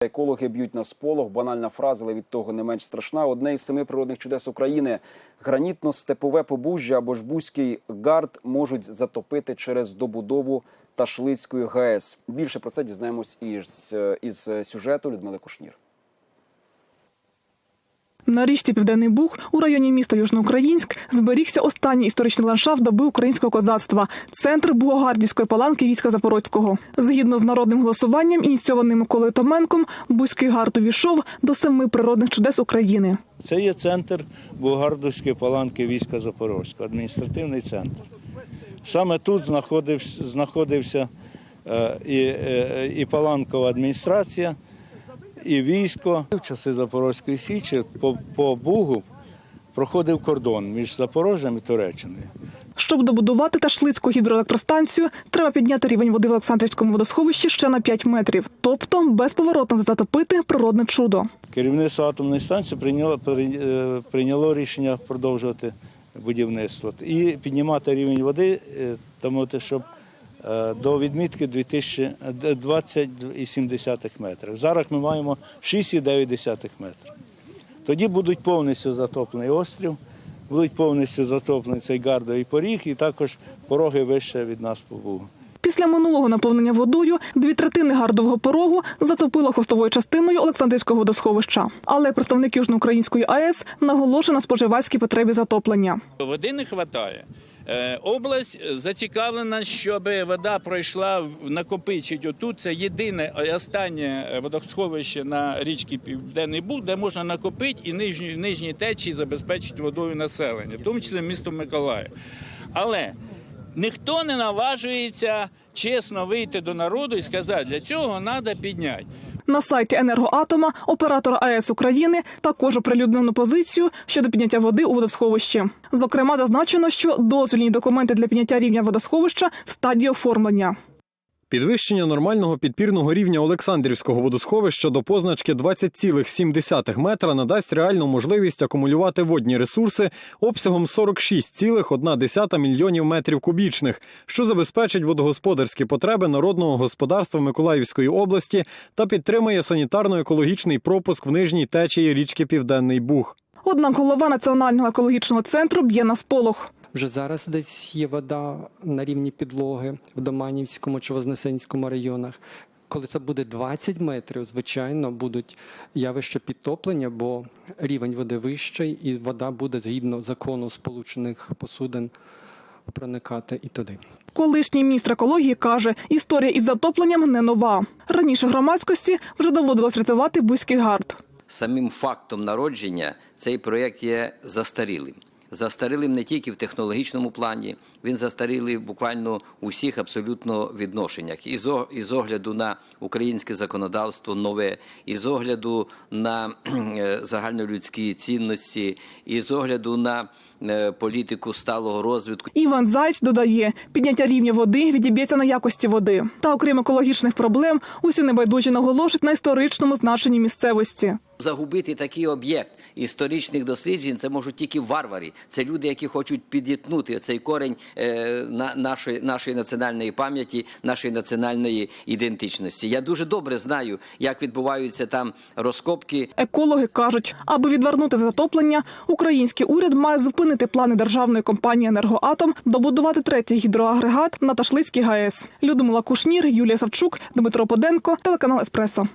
Екологи б'ють на сполох. Банальна фраза, але від того не менш страшна. Одне із семи природних чудес України гранітно-степове побужжя або ж бузький гард можуть затопити через добудову Ташлицької ГАЕС. Більше про це дізнаємось із, із сюжету Людмили Кушнір. На річці Південний Буг у районі міста Южноукраїнськ зберігся останній історичний ландшафт доби українського козацтва центр Бугогардівської паланки війська Запорозького. Згідно з народним голосуванням, ініційованим Миколою Томенком, Бузький гард увійшов до семи природних чудес України. Це є центр Бугардовської паланки війська Запорозького, адміністративний центр. Саме тут знаходився, знаходився е, і, е, і паланкова адміністрація, і військо. В часи Запорозької Січі по, по Бугу проходив кордон між Запорожжям і Туреччиною. Щоб добудувати Ташлицьку гідроелектростанцію, треба підняти рівень води в Олександрівському водосховищі ще на 5 метрів, тобто безповоротно затопити природне чудо. Керівництво атомної станції прийняло, е, прийняло рішення продовжувати будівництво і піднімати рівень води, е, тому щоб до відмітки 20,7 метрів. Зараз ми маємо 6,9 метрів. Тоді будуть повністю затоплений острів, будуть повністю затоплений цей гардовий поріг і також пороги вище від нас побугу. Після минулого наповнення водою дві третини гардового порогу затопило хвостовою частиною Олександрівського водосховища. Але представник Южноукраїнської АЕС наголошує на споживацькій потребі затоплення. Води не вистачає. Е, Область зацікавлена, щоб вода пройшла накопичить. Отут це єдине останнє водосховище на річці Південний Буг, де можна накопити і нижні, нижні течії забезпечити водою населення, в тому числі місто Миколаїв. Але ніхто не наважується чесно вийти до народу і сказати, для цього треба підняти. На сайті енергоатома оператор АЕС України також оприлюднено позицію щодо підняття води у водосховищі. Зокрема, зазначено, що дозвільні документи для підняття рівня водосховища в стадії оформлення. Підвищення нормального підпірного рівня Олександрівського водосховища до позначки 20,7 метра надасть реальну можливість акумулювати водні ресурси обсягом 46,1 мільйонів метрів кубічних, що забезпечить водогосподарські потреби народного господарства Миколаївської області та підтримує санітарно-екологічний пропуск в нижній течії річки Південний Буг. Однак голова національного екологічного центру б'є на сполох. Вже зараз десь є вода на рівні підлоги в Доманівському чи Вознесенському районах. Коли це буде 20 метрів, звичайно, будуть явища підтоплення, бо рівень води вищий, і вода буде згідно закону сполучених посудин проникати і туди. Колишній міністр екології каже, історія із затопленням не нова. Раніше громадськості вже доводилось рятувати Бузький гард. самим фактом народження цей проєкт є застарілим. Застарілим не тільки в технологічному плані, він застарілий буквально у всіх абсолютно відношеннях. І з огляду на українське законодавство нове, і з огляду на е, загальнолюдські цінності, і з огляду на е, політику сталого розвитку. Іван Зайць додає, підняття рівня води відіб'ється на якості води. Та окрім екологічних проблем, усі небайдужі наголошують на історичному значенні місцевості. Загубити такий об'єкт історичних досліджень це можуть тільки варвари. Це люди, які хочуть підітнути цей корень е, на нашої, нашої національної пам'яті, нашої національної ідентичності. Я дуже добре знаю, як відбуваються там розкопки. Екологи кажуть, аби відвернути затоплення, український уряд має зупинити плани державної компанії «Енергоатом» добудувати третій гідроагрегат на Ташлицькій ГАЕС. Людмила Кушнір, Юлія Савчук, Дмитро Поденко, телеканал Еспресо.